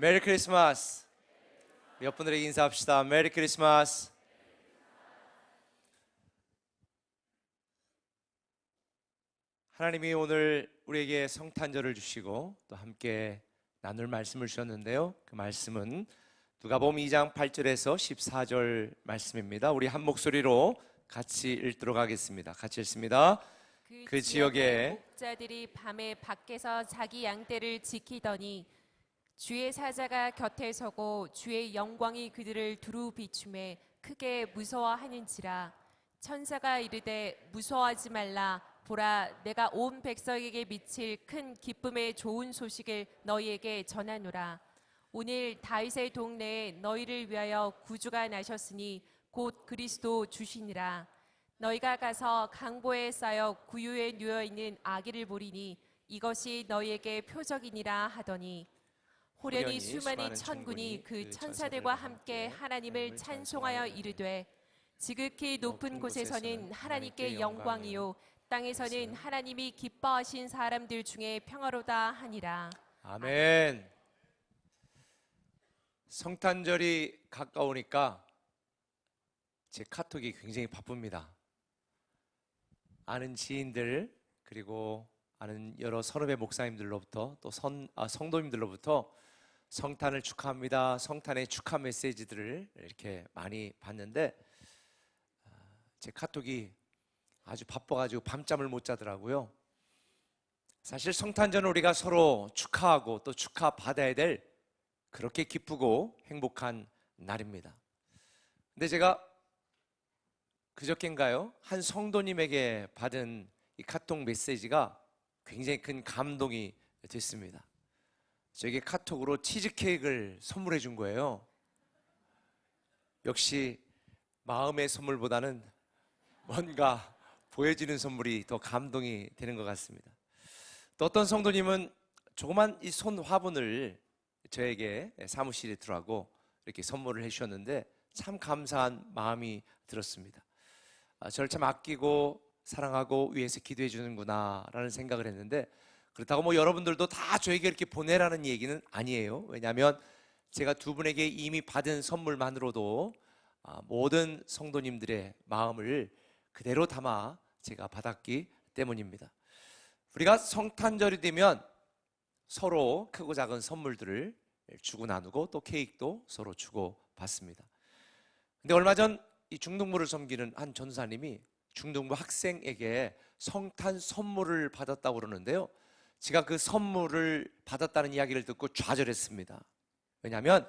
메리 크리스마스. 몇 분들에게 인사합시다. 메리 크리스마스. 하나님이 오늘 우리에게 성탄절을 주시고 또 함께 나눌 말씀을 주셨는데요. 그 말씀은 누가복음 2장 8절에서 14절 말씀입니다. 우리 한 목소리로 같이 읽도록 하겠습니다. 같이 읽습니다. 그 지역에 목자들이 밤에 밖에서 자기 양떼를 지키더니 주의 사자가 곁에 서고 주의 영광이 그들을 두루 비춤에 크게 무서워하는지라. 천사가 이르되 무서워하지 말라. 보라 내가 온 백성에게 미칠 큰 기쁨의 좋은 소식을 너희에게 전하노라. 오늘 다윗의 동네에 너희를 위하여 구주가 나셨으니 곧 그리스도 주시니라. 너희가 가서 강보에 쌓여 구유에 누워 있는 아기를 보리니 이것이 너희에게 표적이니라 하더니 호련히 수많은 천군이 천군이 그그 천사들과 함께 하나님을 찬송하여 이르되 지극히 높은 곳에서는 하나님께 영광이요 땅에서는 땅에서는 하나님이 기뻐하신 사람들 중에 평화로다 하니라 아멘. 성탄절이 가까우니까 제 카톡이 굉장히 바쁩니다. 아는 지인들 그리고 아는 여러 선후배 목사님들로부터 또 선, 아, 성도님들로부터 성탄을 축하합니다. 성탄의 축하 메시지들을 이렇게 많이 봤는데 아, 제 카톡이 아주 바빠가지고 밤잠을 못 자더라고요. 사실 성탄절은 우리가 서로 축하하고 또 축하 받아야 될 그렇게 기쁘고 행복한 날입니다. 근데 제가 그저께인가요? 한 성도님에게 받은 이 카톡 메시지가 굉장히 큰 감동이 됐습니다. 저에게 카톡으로 치즈케이크를 선물해 준 거예요. 역시 마음의 선물보다는 뭔가 보여지는 선물이 더 감동이 되는 것 같습니다. 또 어떤 성도님은 조그만 이 손 화분을 저에게 사무실에 들어가고 이렇게 선물을 해주셨는데 참 감사한 마음이 들었습니다. 아, 저를 참 아끼고 사랑하고 위해서 기도해 주는구나라는 생각을 했는데 그렇다고 뭐 여러분들도 다 저에게 이렇게 보내라는 얘기는 아니에요. 왜냐하면 제가 두 분에게 이미 받은 선물만으로도 아, 모든 성도님들의 마음을 그대로 담아 제가 받았기 때문입니다. 우리가 성탄절이 되면 서로 크고 작은 선물들을 주고 나누고 또 케이크도 서로 주고 받습니다. 근데 얼마 전 이 중등부를 섬기는 한 전사님이 중등부 학생에게 성탄 선물을 받았다고 그러는데요. 제가 그 선물을 받았다는 이야기를 듣고 좌절했습니다. 왜냐하면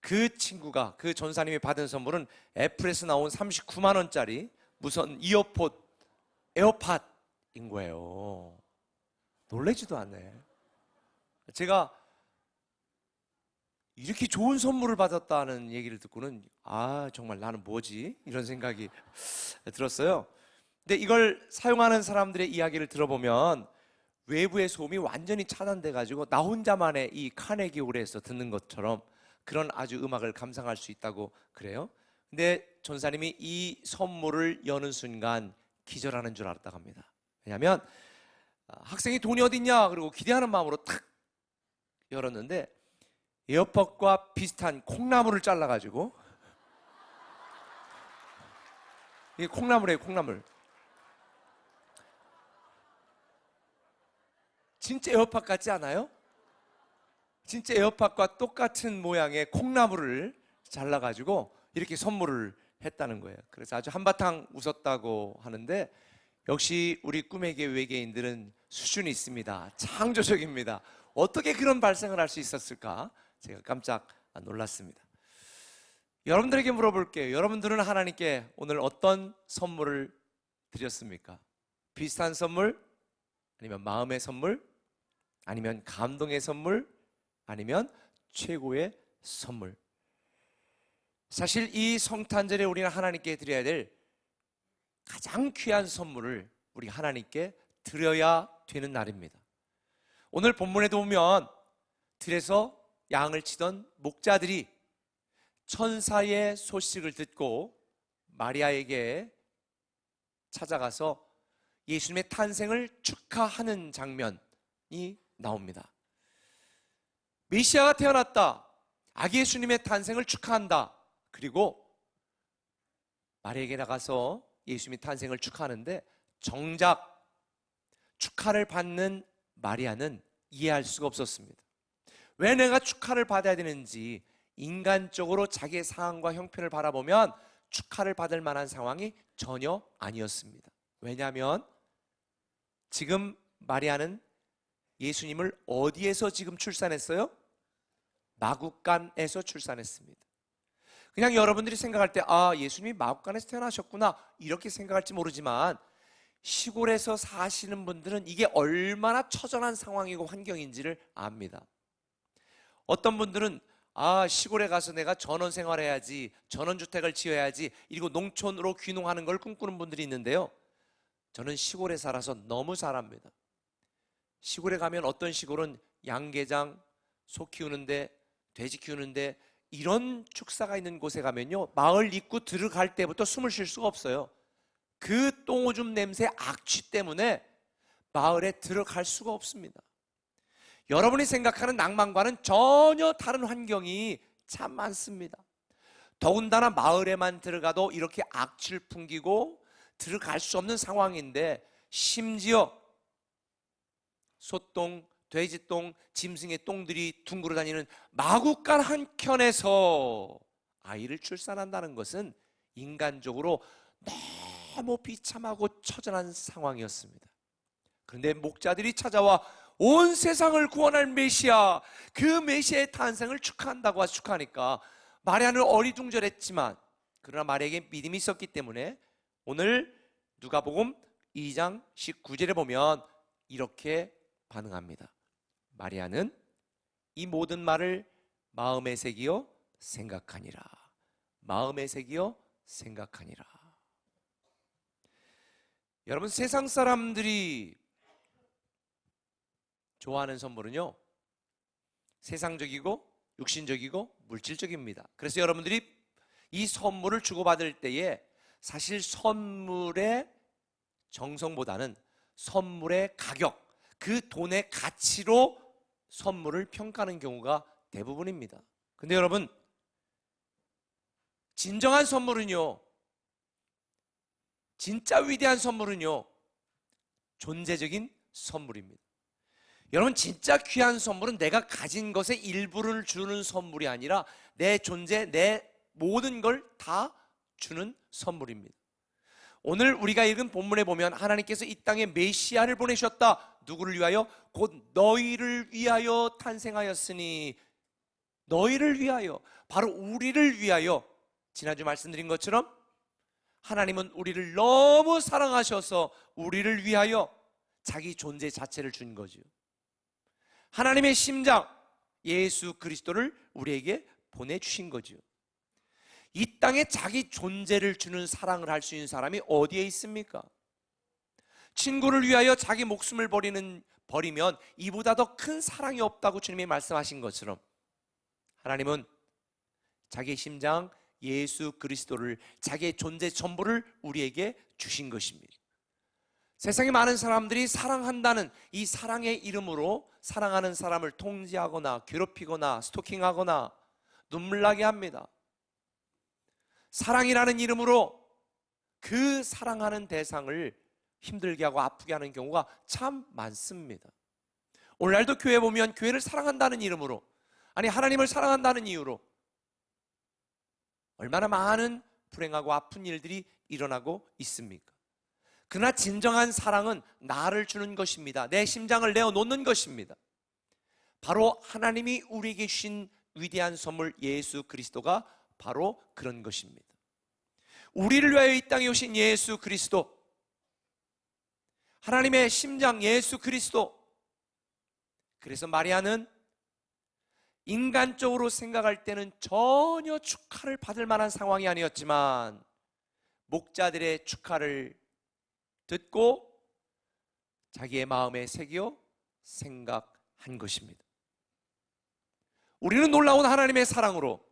그 친구가 그 전사님이 받은 선물은 애플에서 나온 39만 원짜리 무선 이어폰 에어팟인 거예요. 놀래지도 않네. 제가 이렇게 좋은 선물을 받았다는 얘기를 듣고는 아 정말 나는 뭐지 이런 생각이 들었어요. 근데 이걸 사용하는 사람들의 이야기를 들어보면 외부의 소음이 완전히 차단돼 가지고 나 혼자만의 이 카네기 홀에서 듣는 것처럼 그런 아주 음악을 감상할 수 있다고 그래요. 근데 전사님이 이 선물을 여는 순간 기절하는 줄 알았다고 합니다. 왜냐하면 아, 학생이 돈이 어딨냐 그리고 기대하는 마음으로 탁 열었는데 에어팟과 비슷한 콩나물을 잘라가지고 이게 콩나물이에요 콩나물 진짜 에어팟 같지 않아요? 진짜 에어팟과 똑같은 모양의 콩나물을 잘라가지고 이렇게 선물을 했다는 거예요. 그래서 아주 한바탕 웃었다고 하는데 역시 우리 꿈에게 외계인들은 수준이 있습니다. 창조적입니다. 어떻게 그런 발생을 할 수 있었을까? 제가 깜짝 놀랐습니다. 여러분들에게 물어볼게요. 여러분들은 하나님께 오늘 어떤 선물을 드렸습니까? 비슷한 선물? 아니면 마음의 선물? 아니면 감동의 선물? 아니면 최고의 선물? 사실 이 성탄절에 우리는 하나님께 드려야 될 가장 귀한 선물을 우리 하나님께 드려야 되는 날입니다. 오늘 본문에도 보면 들에서 양을 치던 목자들이 천사의 소식을 듣고 마리아에게 찾아가서 예수님의 탄생을 축하하는 장면이 나옵니다. 메시아가 태어났다. 아기 예수님의 탄생을 축하한다. 그리고 마리에게 나가서 예수님의 탄생을 축하하는데 정작 축하를 받는 마리아는 이해할 수가 없었습니다. 왜 내가 축하를 받아야 되는지 인간적으로 자기의 상황과 형편을 바라보면 축하를 받을 만한 상황이 전혀 아니었습니다. 왜냐하면 지금 마리아는 예수님을 어디에서 지금 출산했어요? 마국간에서 출산했습니다. 그냥 여러분들이 생각할 때, 아, 예수님이 마국간에서 태어나셨구나, 이렇게 생각할지 모르지만, 시골에서 사시는 분들은 이게 얼마나 처절한 상황이고 환경인지를 압니다. 어떤 분들은, 아, 시골에 가서 내가 전원 생활해야지, 전원주택을 지어야지, 이리고 농촌으로 귀농하는 걸 꿈꾸는 분들이 있는데요. 저는 시골에 살아서 너무 잘 압니다. 시골에 가면 어떤 시골은 양계장, 소 키우는데, 돼지 키우는데, 이런 축사가 있는 곳에 가면요. 마을 입구 들어갈 때부터 숨을 쉴 수가 없어요. 그 똥오줌 냄새 악취 때문에 마을에 들어갈 수가 없습니다. 여러분이 생각하는 낭만과는 전혀 다른 환경이 참 많습니다. 더군다나 마을에만 들어가도 이렇게 악취를 풍기고 들어갈 수 없는 상황인데 심지어 소똥, 돼지똥, 짐승의 똥들이 둥그러 다니는 마국간 한 켠에서 아이를 출산한다는 것은 인간적으로 너무 비참하고 처절한 상황이었습니다. 그런데 목자들이 찾아와 온 세상을 구원할 메시아, 그 메시아의 탄생을 축하한다고 축하하니까 마리아는 어리둥절했지만 그러나 마리아에게 믿음이 있었기 때문에 오늘 누가복음 2장 19절에 보면 이렇게 반응합니다. 마리아는 이 모든 말을 마음에 새기어 생각하니라. 마음에 새기어 생각하니라. 여러분 세상 사람들이 좋아하는 선물은요. 세상적이고 육신적이고 물질적입니다. 그래서 여러분들이 이 선물을 주고받을 때에 사실 선물의 정성보다는 선물의 가격, 그 돈의 가치로 선물을 평가하는 경우가 대부분입니다. 근데 여러분, 진정한 선물은요, 진짜 위대한 선물은요, 존재적인 선물입니다. 여러분, 진짜 귀한 선물은 내가 가진 것의 일부를 주는 선물이 아니라 내 존재, 내 모든 걸 다 주는 선물입니다. 오늘 우리가 읽은 본문에 보면 하나님께서 이 땅에 메시아를 보내셨다. 누구를 위하여? 곧 너희를 위하여 탄생하였으니 너희를 위하여 바로 우리를 위하여 지난주 말씀드린 것처럼 하나님은 우리를 너무 사랑하셔서 우리를 위하여 자기 존재 자체를 준 거죠. 하나님의 심장 예수 그리스도를 우리에게 보내 주신 거죠. 이 땅에 자기 존재를 주는 사랑을 할 수 있는 사람이 어디에 있습니까? 친구를 위하여 자기 목숨을 버리는 버리면 이보다 더 큰 사랑이 없다고 주님이 말씀하신 것처럼 하나님은 자기 심장 예수 그리스도를 자기의 존재 전부를 우리에게 주신 것입니다. 세상에 많은 사람들이 사랑한다는 이 사랑의 이름으로 사랑하는 사람을 통제하거나 괴롭히거나 스토킹하거나 눈물 나게 합니다. 사랑이라는 이름으로 그 사랑하는 대상을 힘들게 하고 아프게 하는 경우가 참 많습니다. 오늘날도 교회 보면 교회를 사랑한다는 이름으로 아니 하나님을 사랑한다는 이유로 얼마나 많은 불행하고 아픈 일들이 일어나고 있습니까? 그러나 진정한 사랑은 나를 주는 것입니다. 내 심장을 내어 놓는 것입니다. 바로 하나님이 우리에게 주신 위대한 선물 예수 그리스도가 바로 그런 것입니다. 우리를 위하여 이 땅에 오신 예수 그리스도, 하나님의 심장 예수 그리스도. 그래서 마리아는 인간적으로 생각할 때는 전혀 축하를 받을 만한 상황이 아니었지만, 목자들의 축하를 듣고 자기의 마음에 새겨 생각한 것입니다. 우리는 놀라운 하나님의 사랑으로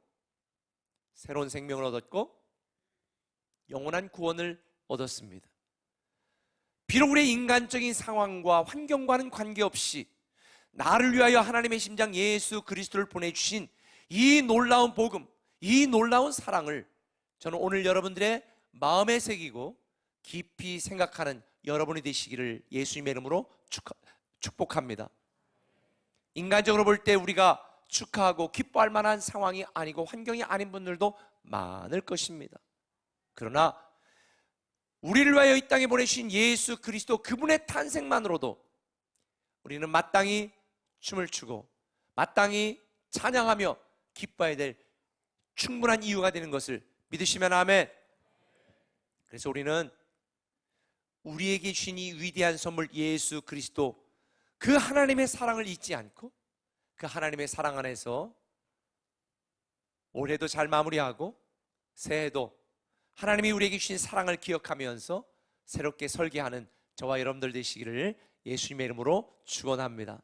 새로운 생명을 얻었고 영원한 구원을 얻었습니다. 비록 우리의 인간적인 상황과 환경과는 관계없이 나를 위하여 하나님의 심장 예수 그리스도를 보내주신 이 놀라운 복음, 이 놀라운 사랑을 저는 오늘 여러분들의 마음에 새기고 깊이 생각하는 여러분이 되시기를 예수님의 이름으로 축복합니다. 인간적으로 볼 때 우리가 축하하고 기뻐할 만한 상황이 아니고 환경이 아닌 분들도 많을 것입니다. 그러나 우리를 위하여 이 땅에 보내신 예수 그리스도 그분의 탄생만으로도 우리는 마땅히 춤을 추고 마땅히 찬양하며 기뻐해야 될 충분한 이유가 되는 것을 믿으시면 아멘. 그래서 우리는 우리에게 주신 이 위대한 선물 예수 그리스도 그 하나님의 사랑을 잊지 않고 그 하나님의 사랑 안에서 올해도 잘 마무리하고 새해도 하나님이 우리에게 주신 사랑을 기억하면서 새롭게 설계하는 저와 여러분들 되시기를 예수님의 이름으로 축원합니다.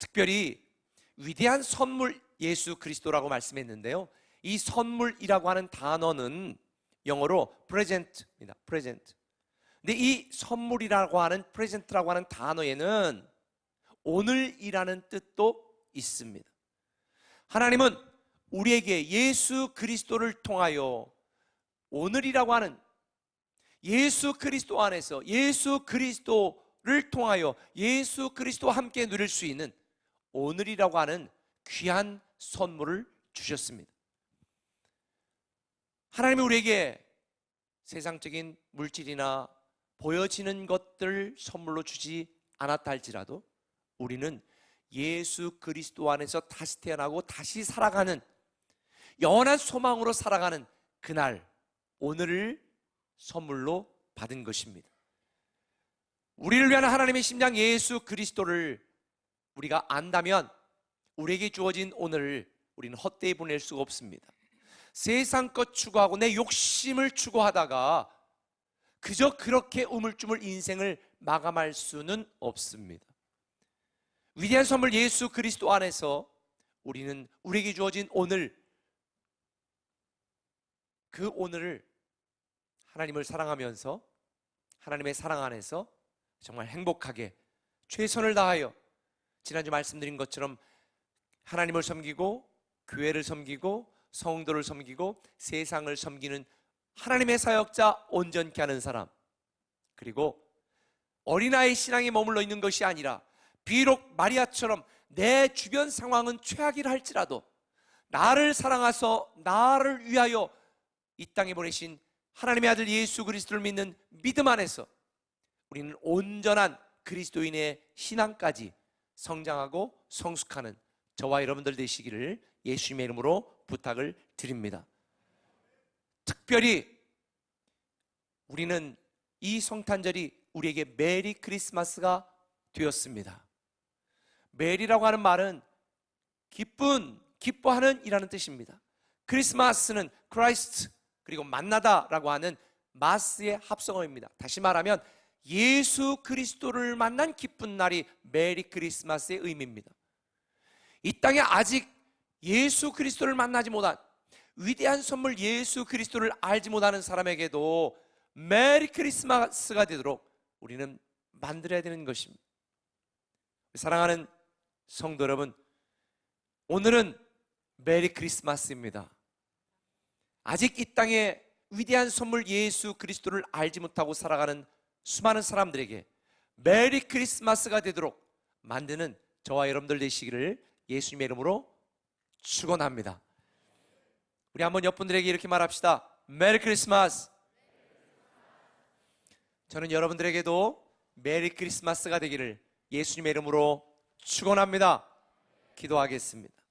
특별히 위대한 선물 예수 그리스도라고 말씀했는데요. 이 선물이라고 하는 단어는 영어로 present입니다. present. 근데 이 선물이라고 하는 present라고 하는 단어에는 오늘이라는 뜻도 있습니다. 하나님은 우리에게 예수 그리스도를 통하여 오늘이라고 하는 예수 그리스도 안에서 예수 그리스도를 통하여 예수 그리스도와 함께 누릴 수 있는 오늘이라고 하는 귀한 선물을 주셨습니다. 하나님이 우리에게 세상적인 물질이나 보여지는 것들 선물로 주지 않았다 할지라도 우리는 예수 그리스도 안에서 다시 태어나고 다시 살아가는 영원한 소망으로 살아가는 그날 오늘을 선물로 받은 것입니다. 우리를 위한 하나님의 심장 예수 그리스도를 우리가 안다면 우리에게 주어진 오늘을 우리는 헛되이 보낼 수가 없습니다. 세상 것 추구하고 내 욕심을 추구하다가 그저 그렇게 우물쭈물 인생을 마감할 수는 없습니다. 위대한 선물 예수 그리스도 안에서 우리는 우리에게 주어진 오늘 그 오늘을 하나님을 사랑하면서 하나님의 사랑 안에서 정말 행복하게 최선을 다하여 지난주 말씀드린 것처럼 하나님을 섬기고 교회를 섬기고 성도를 섬기고 세상을 섬기는 하나님의 사역자 온전케 하는 사람 그리고 어린아이 신앙에 머물러 있는 것이 아니라 비록 마리아처럼 내 주변 상황은 최악이라 할지라도 나를 사랑하서 나를 위하여 이 땅에 보내신 하나님의 아들 예수 그리스도를 믿는 믿음 안에서 우리는 온전한 그리스도인의 신앙까지 성장하고 성숙하는 저와 여러분들 되시기를 예수님의 이름으로 부탁을 드립니다. 특별히 우리는 이 성탄절이 우리에게 메리 크리스마스가 되었습니다. 메리라고 하는 말은 기쁜, 기뻐하는 이라는 뜻입니다. 크리스마스는 크라이스트 그리고 만나다라고 하는 마스의 합성어입니다. 다시 말하면 예수 그리스도를 만난 기쁜 날이 메리 크리스마스의 의미입니다. 이 땅에 아직 예수 그리스도를 만나지 못한 위대한 선물 예수 그리스도를 알지 못하는 사람에게도 메리 크리스마스가 되도록 우리는 만들어야 되는 것입니다. 사랑하는 성도 여러분, 오늘은 메리 크리스마스입니다. 아직 이 땅에 위대한 선물 예수 그리스도를 알지 못하고 살아가는 수많은 사람들에게 메리 크리스마스가 되도록 만드는 저와 여러분들 되시기를 예수님의 이름으로 축원합니다. 우리 한번 옆분들에게 이렇게 말합시다. 메리 크리스마스. 저는 여러분들에게도 메리 크리스마스가 되기를 예수님의 이름으로 축원합니다. 기도하겠습니다.